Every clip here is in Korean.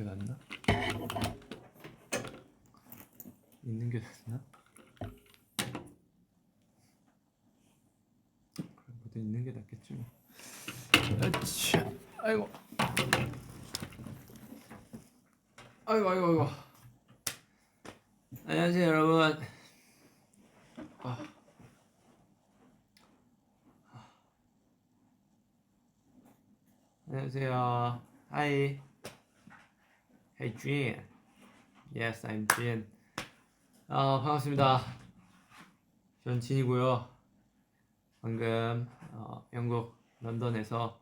게 낫나? 있는 게 낫나? 그래, 모두 있는 게 낫겠지 뭐. 아차, 아이고, 아이고, 아이고, 아이고. 안녕하세요, 여러분. 아. 안녕하세요. Hi. Hey, Jin. Yes, I'm Jin. 아, 반갑습니다. 전 진이고요. 방금 어, 영국 런던에서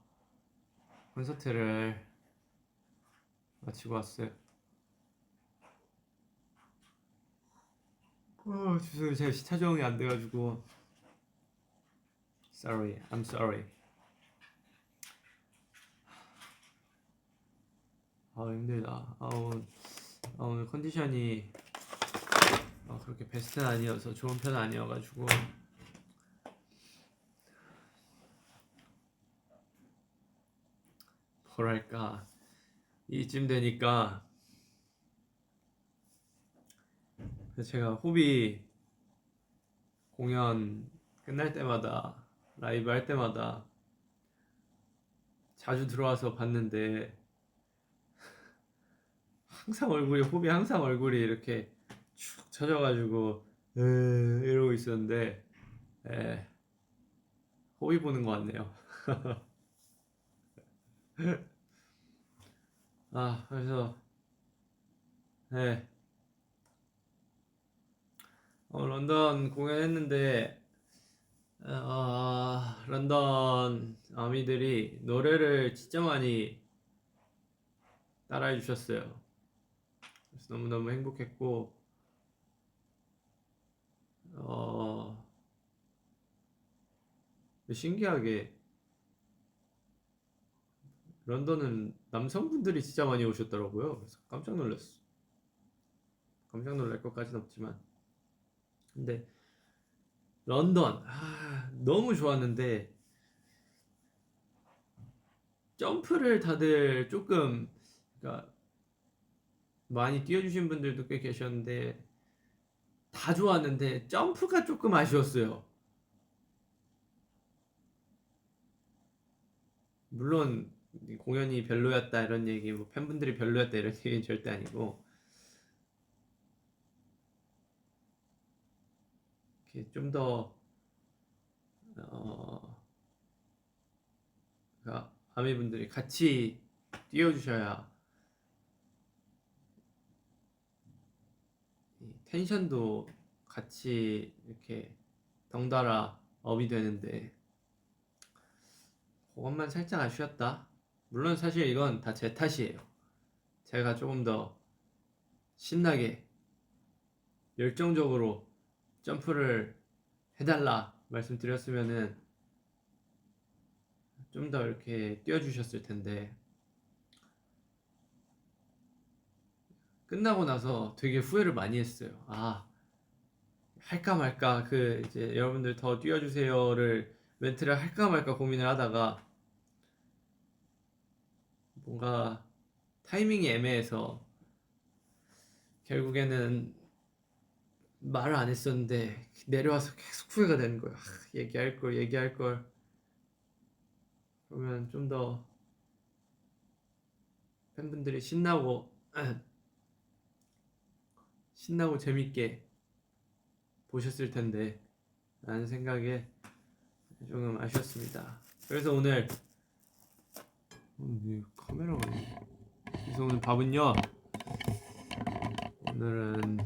콘서트를 마치고 왔어요. 어, 죄송해요. 제가 시차 적응이 안 돼가지고. Sorry, I'm sorry. 아 힘들다. 아 오늘, 아, 오늘 컨디션이 아, 그렇게 베스트는 아니어서 좋은 편은 아니어가지고 뭐랄까 이쯤 되니까 제가 호비 공연 끝날 때마다 라이브 할 때마다 자주 들어와서 봤는데 항상 얼굴이 호비 항상 얼굴이 이렇게 축 처져가지고 으 이러고 있었는데 에 호비 보는 것 같네요. 아 그래서 네 어, 런던 공연했는데 어, 런던 아미들이 노래를 진짜 많이 따라해 주셨어요. 너무너무 행복했고, 어, 신기하게, 런던은 남성분들이 진짜 많이 오셨더라고요. 그래서 깜짝 놀랐어. 깜짝 놀랄 것까지는 없지만. 근데, 런던, 아, 너무 좋았는데, 점프를 다들 조금, 그러니까, 많이 뛰어주신 분들도 꽤 계셨는데 다 좋았는데 점프가 조금 아쉬웠어요. 물론 공연이 별로였다 이런 얘기, 뭐 팬분들이 별로였다 이런 얘기는 절대 아니고 이렇게 좀더 어, 그러니까 아미분들이 같이 뛰어주셔야 이 텐션도 같이 이렇게 덩달아 업이 되는데 그것만 살짝 아쉬웠다. 물론 사실 이건 다 제 탓이에요. 제가 조금 더 신나게 열정적으로 점프를 해달라 말씀드렸으면은 좀 더 이렇게 뛰어주셨을 텐데 끝나고 나서 되게 후회를 많이 했어요. 아, 할까 말까, 그, 이제 여러분들 더 뛰어주세요를 멘트를 할까 말까 고민을 하다가 뭔가 타이밍이 애매해서 결국에는 말을 안 했었는데 내려와서 계속 후회가 되는 거야. 아, 얘기할 걸, 얘기할 걸. 그러면 좀 더 팬분들이 신나고 신나고 재밌게 보셨을 텐데 라는 생각에 조금 아쉬웠습니다. 그래서 오늘 음, 이 카메라가 그래서 오늘 밥은요 오늘은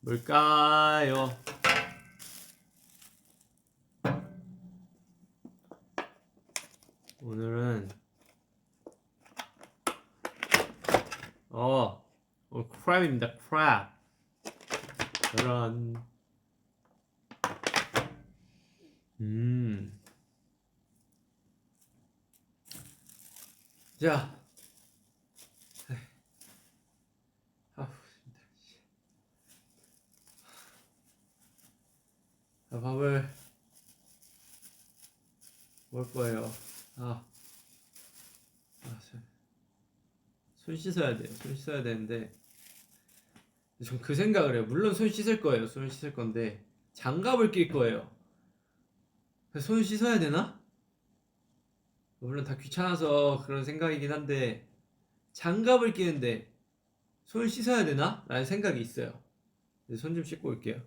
뭘까요? 오늘은 어, 어 크랩입니다. 크랩. 그런 음. 자. 아우. 자, 밥을 먹을 거예요. 아. 아, 참. 손 씻어야 돼요. 손 씻어야 되는데 전 그 생각을 해요. 물론 손 씻을 거예요. 손 씻을 건데 장갑을 낄 거예요. 손 씻어야 되나? 물론 다 귀찮아서 그런 생각이긴 한데 장갑을 끼는데 손을 씻어야 되나? 라는 생각이 있어요. 손 좀 씻고 올게요.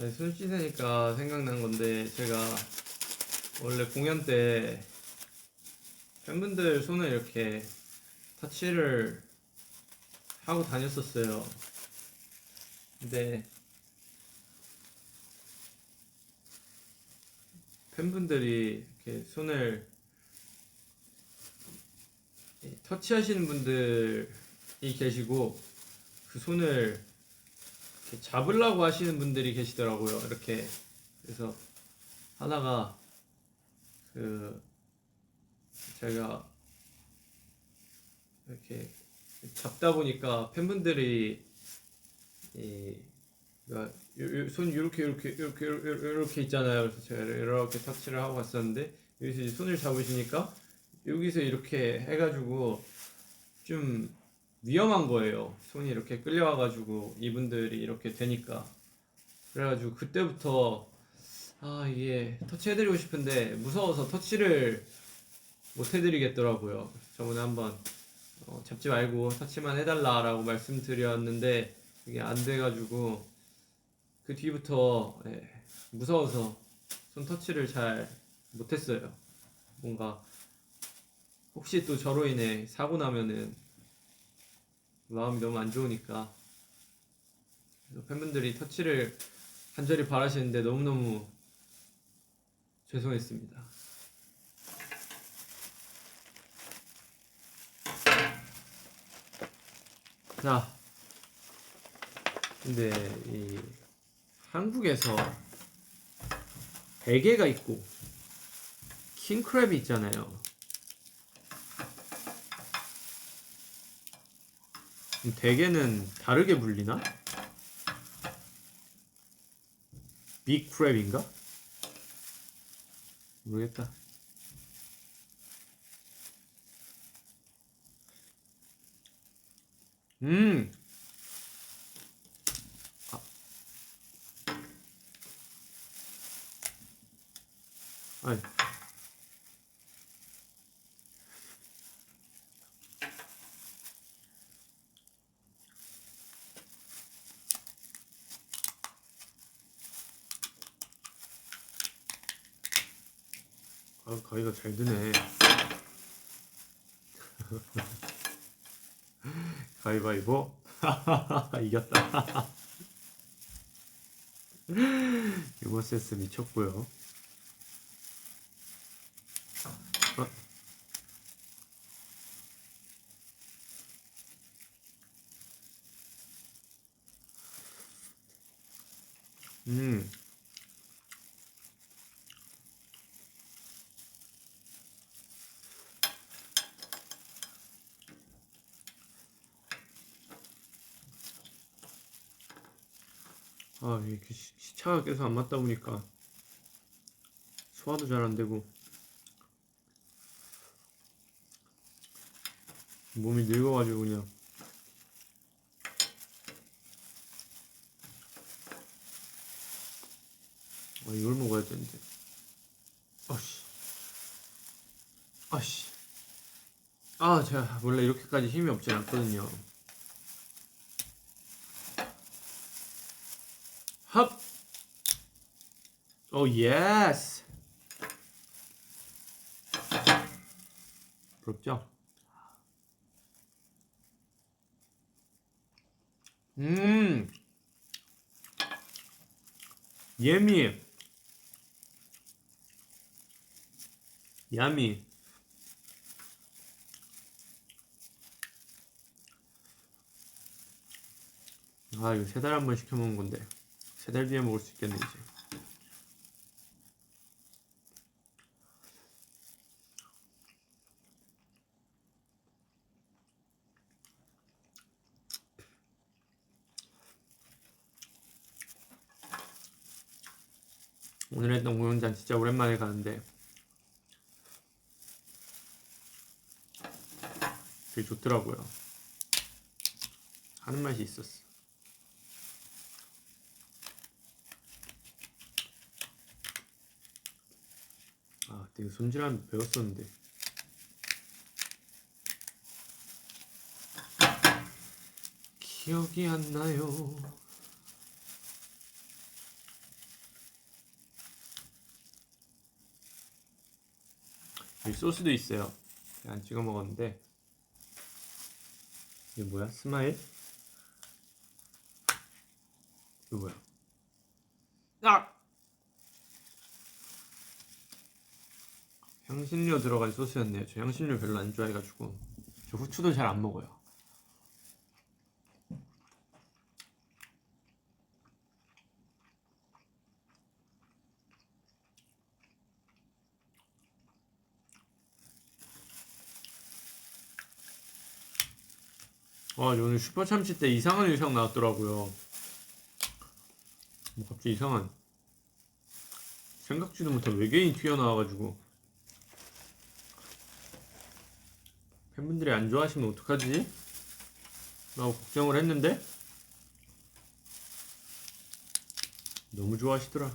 네, 손 씻으니까 생각난 건데 제가 원래 공연 때 팬분들 손을 이렇게 터치를 하고 다녔었어요. 근데 팬분들이 이렇게 손을 이 터치하시는 분들이 계시고 그 손을 이렇게 잡으려고 하시는 분들이 계시더라고요. 이렇게 그래서 하나가 그 제가 이렇게 잡다 보니까 팬분들이 이손 이렇게 이렇게 이렇게 이렇게 있잖아요. 그래서 제가 이렇게 터치를 하고 갔었는데 여기서 손을 잡으시니까 여기서 이렇게 해가지고 좀 위험한 거예요. 손이 이렇게 끌려와가지고 이분들이 이렇게 되니까 그래가지고 그때부터 아 이게 터치해드리고 싶은데 무서워서 터치를 못 해드리겠더라고요. 저번에 한번 어, 잡지 말고 터치만 해달라라고 말씀드렸는데 그게 안 돼가지고 그 뒤부터 예, 무서워서 손 터치를 잘 못했어요. 뭔가 혹시 또 저로 인해 사고 나면은 마음이 너무 안 좋으니까 팬분들이 터치를 간절히 바라시는데 너무너무 죄송했습니다. 자, 근데 이 한국에서 베개가 있고 킹크랩이 있잖아요. 대게는 다르게 불리나? 빅크랩인가? 모르겠다. 음. 잘 드네. 가위바위보. 이겼다. 유머 센스 미쳤고요. 어? 음. 아, 이렇게 시- 시차가 계속 안 맞다 보니까 소화도 잘 안 되고 몸이 늙어가지고 그냥. 아, 이걸 먹어야 되는데. 아씨. 아씨. 아 제가 원래 이렇게까지 힘이 없진 않거든요 합오 예스. 부럽죠? 음. 예미. 야미. 아 이거 세달한번 시켜 먹는 건데 세 달 뒤에 먹을 수 있겠네 이제. 오늘 했던 공연장 진짜 오랜만에 가는데 되게 좋더라고요. 하는 맛이 있었어. 아, 되게 손질하는 거 배웠었는데. 기억이 안 나요. 여기 소스도 있어요. 안 찍어 먹었는데. 이게 뭐야? 스마일? 이거 뭐야? 향신료 들어간 소스였네요. 저 향신료 별로 안 좋아해가지고 저 후추도 잘 안 먹어요. 아, 오늘 슈퍼 참치 때 이상한 의상 나왔더라고요. 뭐 갑자기 이상한 생각지도 못한 외계인이 튀어나와가지고 팬분들이 안 좋아하시면 어떡하지? 라고 걱정을 했는데 너무 좋아하시더라.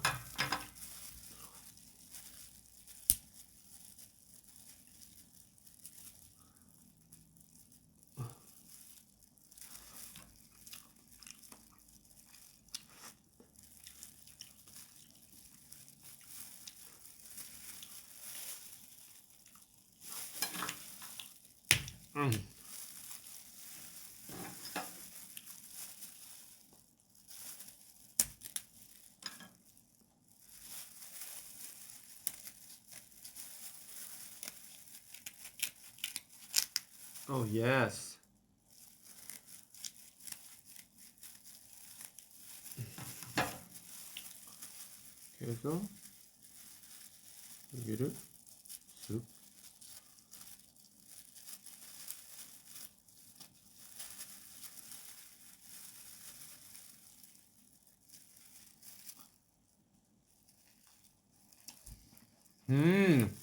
음. Oh yes. 그래서 여기를 쓱 음.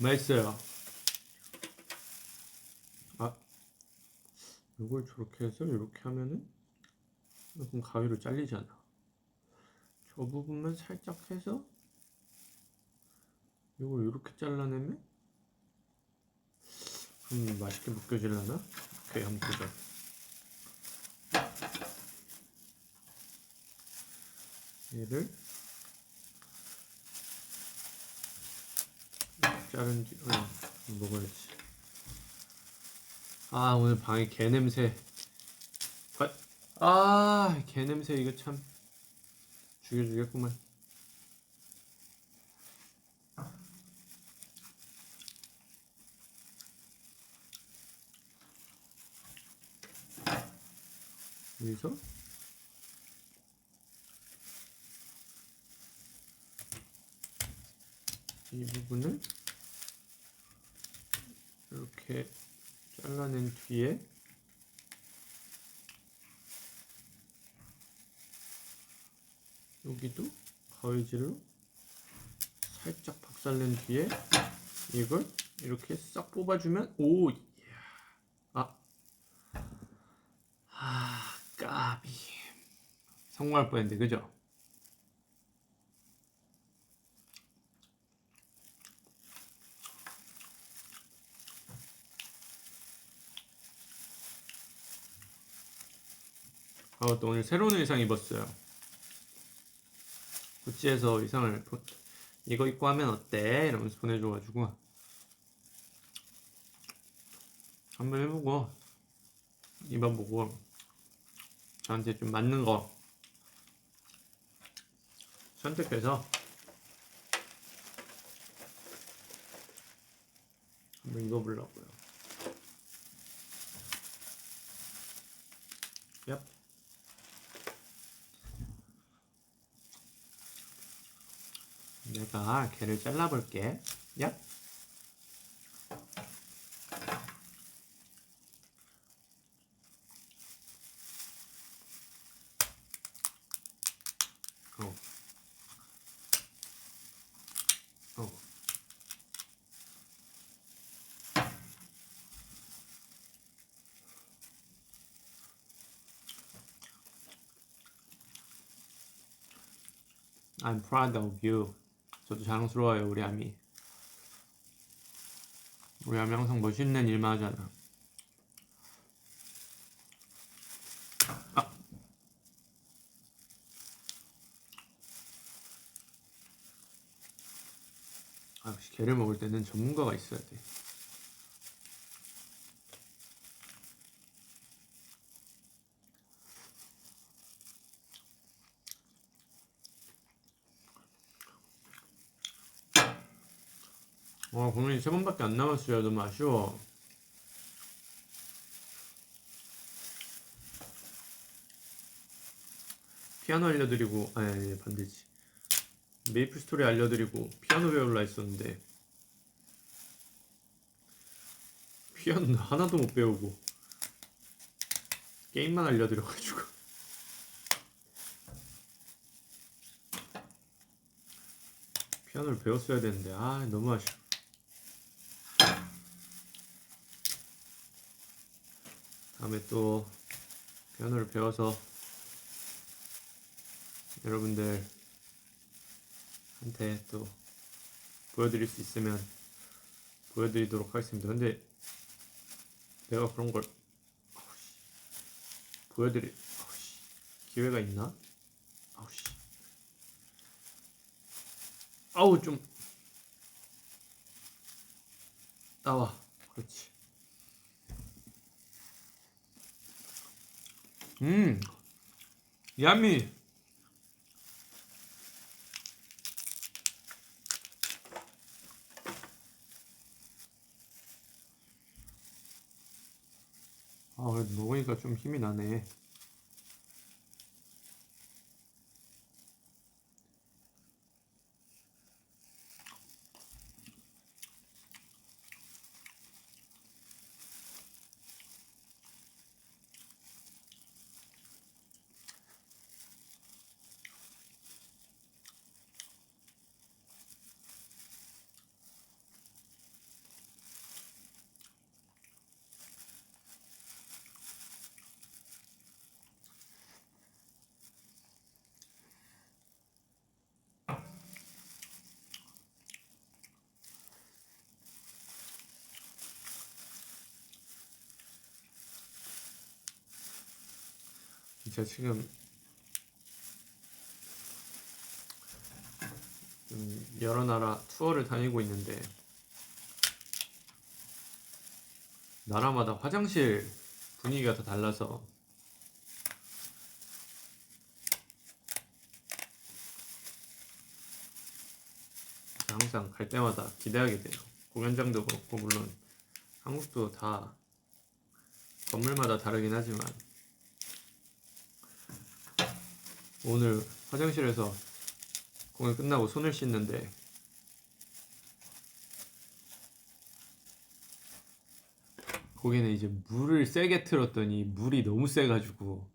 맛있어요. 아, 이걸 저렇게 해서 이렇게 하면은 그럼 가위로 잘리잖아. 저 부분만 살짝 해서 이걸 이렇게 잘라내면 좀 맛있게 묶여질라나? 오케이 한번 보자. 얘를 뒤, 어, 먹어야지. 아 오늘 방에 개 냄새. 아, 아, 개 냄새 이거 참 죽여주겠구만. 여기서 이 부분을 이렇게 잘라낸 뒤에 여기도 가위질로 살짝 박살낸 뒤에 이걸 이렇게 싹 뽑아주면 오 이야. 아, 아 까비 성공할 뻔했는데 그죠? 아, 또 오늘 새로운 의상 입었어요. 구찌에서 의상을 보- 이거 입고 하면 어때? 이러면서 보내줘가지고 한번 해보고 입어보고 저한테 좀 맞는 거 선택해서 한번 입어보려고요. 얍. 내가 걔를 잘라볼게. 얍. 어. 어. I'm proud of you. 저도 자랑스러워요, 우리 아미. 우리 아미 항상 멋있는 일만 하잖아. 아. 아, 역시 게를 먹을 때는 전문가가 있어야 돼. 와, 공연이 세 번밖에 안 남았어요. 너무 아쉬워. 피아노 알려드리고, 아니, 아니, 반대지. 메이플 스토리 알려드리고, 피아노 배우려 했었는데, 피아노 하나도 못 배우고, 게임만 알려드려가지고. 피아노를 배웠어야 되는데, 아, 너무 아쉬워. 다음에 또 피아노를 배워서 여러분들한테 또 보여드릴 수 있으면 보여드리도록 하겠습니다. 근데 내가 그런 걸 보여드릴 기회가 있나? 아우씨. 아우 좀 나와 그렇지. 음, 야미. 아, 먹으니까 좀 힘이 나네. 제가 지금 음, 여러 나라 투어를 다니고 있는데 나라마다 화장실 분위기가 다 달라서 항상 갈 때마다 기대하게 돼요. 공연장도 그렇고 물론 한국도 다 건물마다 다르긴 하지만 오늘 화장실에서 공연 끝나고 손을 씻는데 거기는 이제 물을 세게 틀었더니 물이 너무 세가지고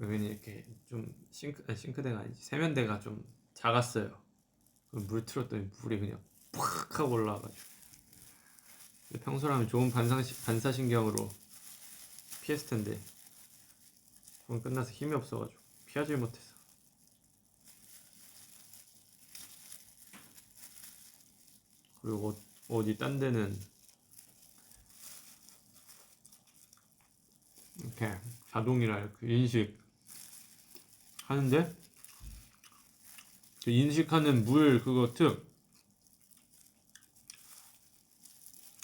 여기는 이렇게 좀 싱크 아니, 싱크대가 아니지. 세면대가 좀 작았어요. 물 틀었더니 물이 그냥 팍 하고 올라와가지고. 평소라면 좋은 반사 반사신경으로 피했을 텐데 오늘 끝나서 힘이 없어가지고 피하질 못해서 그리고 어, 어디 딴 데는 이렇게 자동이라 이렇게 인식 하는데 그 인식하는 물 그거 특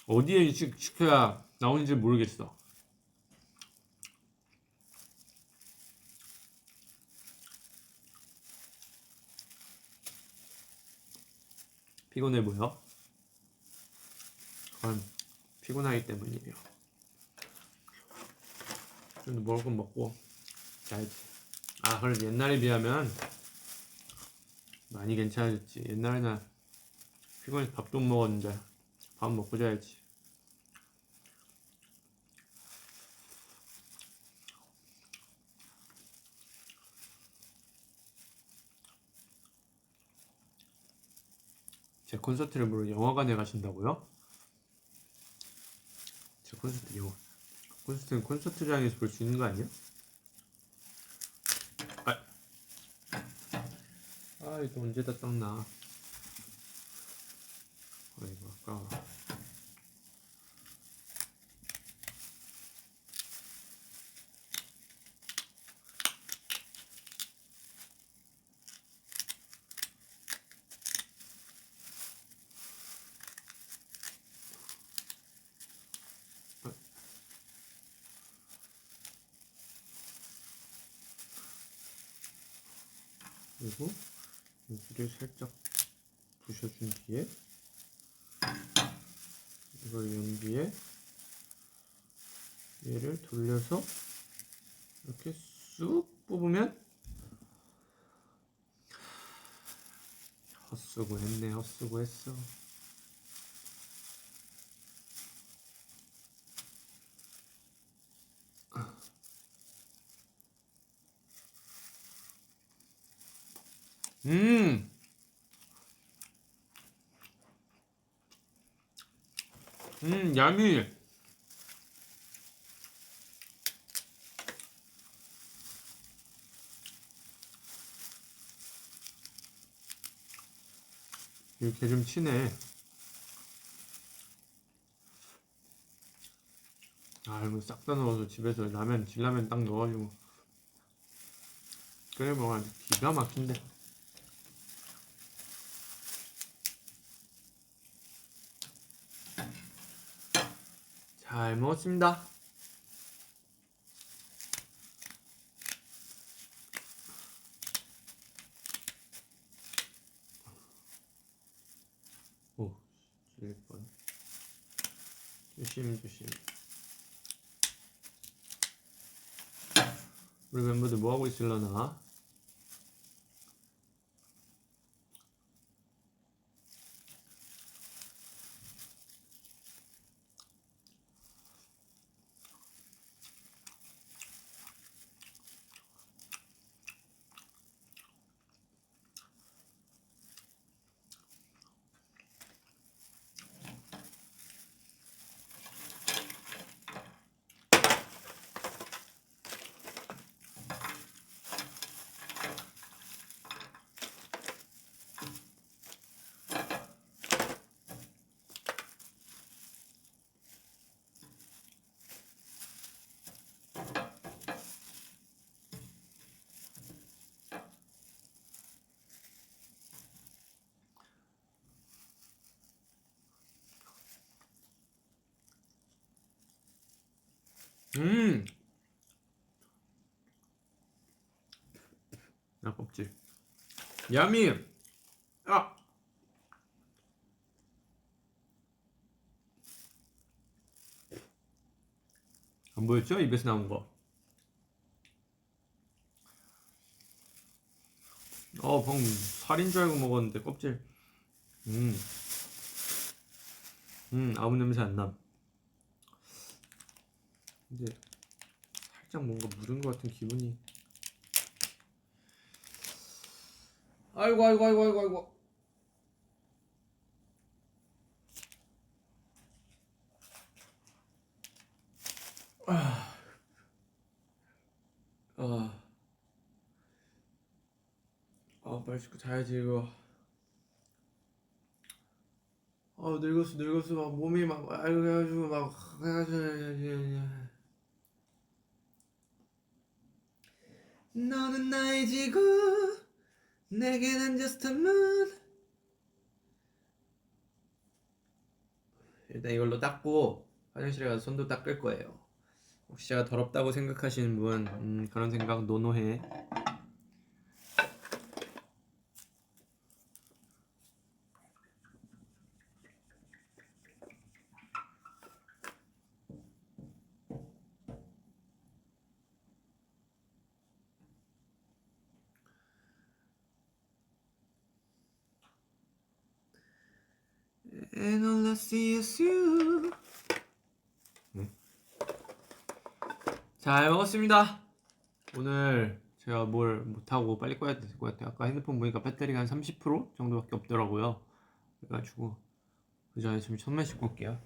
어디에 인식시켜야 나오는지 모르겠어. 피곤해 보여? 그건 피곤하기 때문이에요. 좀 먹을 건 먹고 자야지. 아, 그래도 옛날에 비하면 많이 괜찮아졌지. 옛날에는 피곤해서 밥도 못 먹었는데 밥 먹고 자야지. 제 콘서트를 보러 영화관에 가신다고요? 제 콘서트 영화 콘서트는 콘서트장에서 볼 수 있는 거 아니야? 아, 아 이거 언제 다 닦나? 아이고 아까워. 그리고 여기를 살짝 부셔준 뒤에 이걸 연기에 얘를 돌려서 이렇게 쑥 뽑으면 헛수고 했네 헛수고 했어 음 음, 야미. 이렇게 좀 치네. 아, 이거 싹 다 넣어서 집에서 라면, 진라면 딱 넣어가지고 끓여 먹으면 기가 막힌데. 잘 먹었습니다. 오, 찔 뻔. 조심, 조심. 우리 멤버들 뭐 하고 있을려나? 음. 야 껍질. 야미. 아. 안 보였죠? 입에서 나온 거. 어, 방금 살인 줄 알고 먹었는데 껍질. 음. 음, 아무 냄새 안 남. 근데 살짝 뭔가 묻은 것 같은 기분이. 아이고 아이고 아이고 아이고 아이고. 아, 아, 아 빨리 씻고 자야지 이거. 아 늙었어 늙었어. 막 몸이 막 아이고 해가지고 막 해가지고. 너는 나의 지구 내게는 just a moon. 일단 이걸로 닦고 화장실에 가서 손도 닦을 거예요. 혹시 제가 더럽다고 생각하시는 분 음, 그런 생각 노노해 see is you. 잘 먹었습니다. 오늘 제가 뭘 못하고 빨리 꺼야 될 것 같아요. 아까 핸드폰 보니까 배터리가 한 30% 정도밖에 없더라고요. 그래가지고 그 전에 좀 손만 씻고 올게요.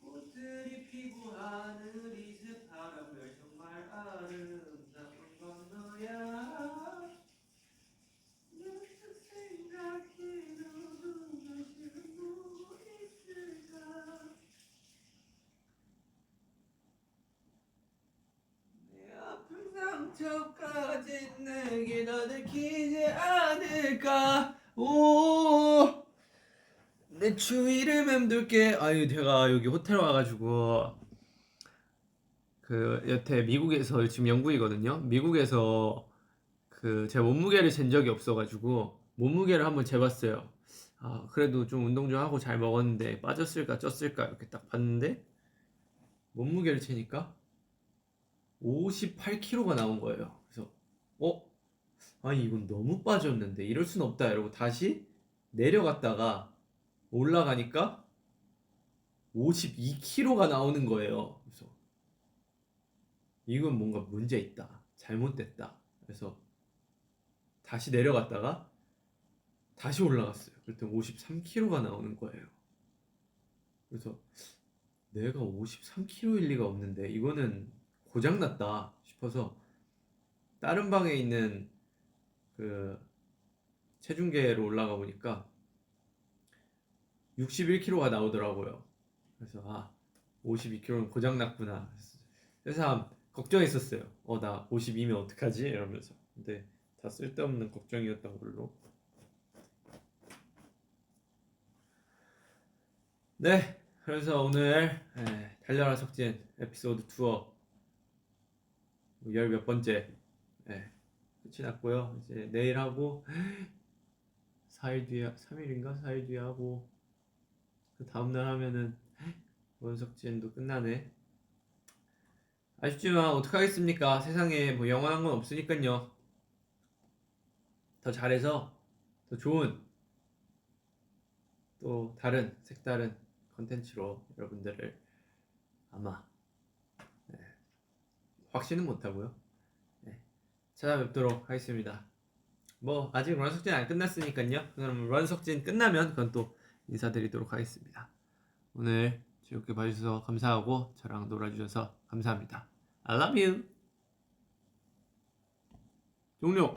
꽃들이 피고 하늘이 새파란 별 정말 아름다운 건 너야 문득 생각해 누구가 싫고 있을까 내 아픈 상처까지 내게 더 들키지 않을까 오 내 추위를 맴돌게. 아유 제가 여기 호텔 와가지고 그 여태 미국에서 지금 영국이거든요. 미국에서 그 제가 몸무게를 잰 적이 없어가지고 몸무게를 한번 재봤어요. 아 그래도 좀 운동 좀 하고 잘 먹었는데 빠졌을까 쪘을까 이렇게 딱 봤는데 몸무게를 재니까 58kg가 나온 거예요. 그래서 어? 아니 이건 너무 빠졌는데 이럴 순 없다 이러고 다시 내려갔다가 올라가니까 52kg가 나오는 거예요. 그래서 이건 뭔가 문제 있다. 잘못됐다. 그래서 다시 내려갔다가 다시 올라갔어요. 그랬더니 53kg가 나오는 거예요. 그래서 내가 53kg일 리가 없는데 이거는 고장났다 싶어서 다른 방에 있는 그 체중계로 올라가 보니까 61kg가 나오더라고요. 그래서 아 52kg는 고장 났구나. 그래서 참 걱정했었어요. 어 나 52면 어떡하지? 이러면서. 근데 다 쓸데없는 걱정이었던 걸로. 네, 그래서 오늘 에, 달려라 석진 에피소드 투어 열 몇 번째 예, 끝이 났고요. 이제 내일 하고 4일 뒤에 3일인가 4일 뒤에 하고 그 다음날 하면은 원석진도 끝나네. 아쉽지만 어떡하겠습니까? 세상에 뭐 영원한 건 없으니까요. 더 잘해서 더 좋은 또 다른 색다른 컨텐츠로 여러분들을 아마 네, 확신은 못하고요. 네, 찾아뵙도록 하겠습니다. 뭐 아직 런석진 안 끝났으니까요. 그럼 런석진 끝나면 그건 또 인사드리도록 하겠습니다. 오늘 즐겁게 봐주셔서 감사하고 저랑 놀아주셔서 감사합니다. I love you. 종료.